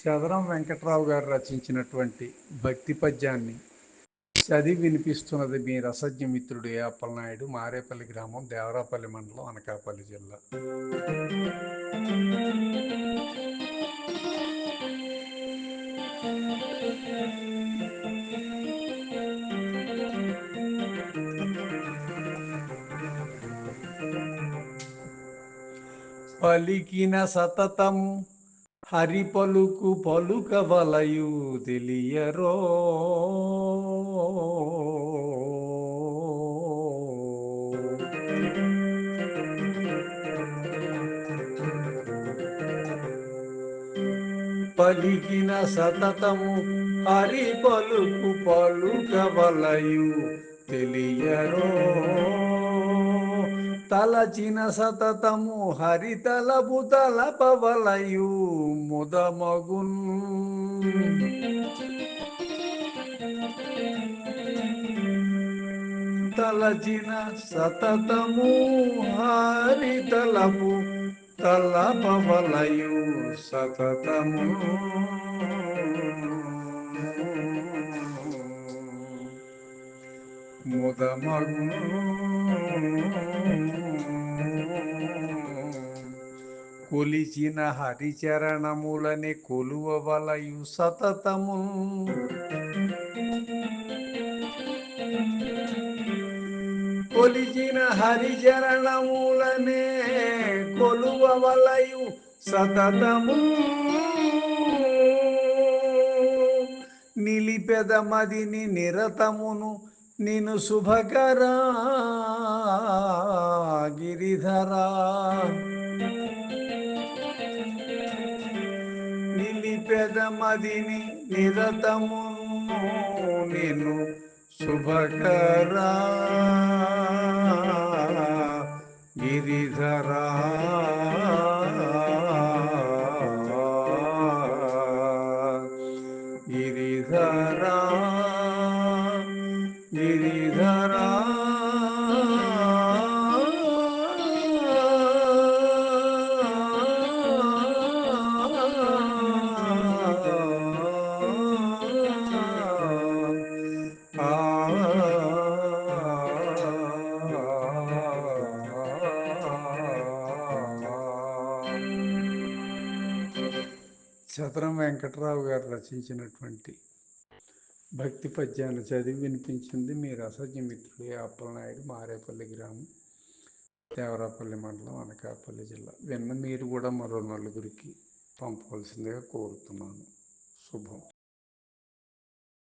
చదరం వెంకట్రావు గారు రచించినటువంటి భక్తి పద్యాన్ని చదివి వినిపిస్తున్నది మీ రసజ్ఞ మిత్రుడు ఏ అప్పలనాయుడు మారేపల్లి గ్రామం దేవరాపల్లి మండలం అనకాపల్లి జిల్లా. పలికిన సతతము హరి పలుకు పలుకవలయు తెలియరో. పలికిన సతతము హరి పలుకు పలుకవలయు తెలియరో. తలచిన సతతము హరి తలపు తలపవలయు ముదమగున్. తలచిన సతతము హరి తల పవలయు సతతము. ముదమగు కొలిచిన హరిచరణములని కొలువలయు సతతము. కొలిచిన హరిచరణములనే కొలువలయు సతతము. నిలిపెదమదిని నిరతమును నిను శుభకరా గిరిధరా నిలిపెద మదిని నిరతమును నిను శుభకరా గిరిధరా గిరిధరా గిరిధరా చదరం వెంకటరావు గారు రచించినటువంటి భక్తి పద్యాన్ని చదివి వినిపించింది మీ రసజ్ఞమిత్రుడు అప్పలనాయుడు మారేపల్లి గ్రామం దేవరాపల్లి మండలం అనకాపల్లి జిల్లా. విన్న మీరు కూడా మరో నలుగురికి పంపవలసిందిగా కోరుతున్నాను. శుభం.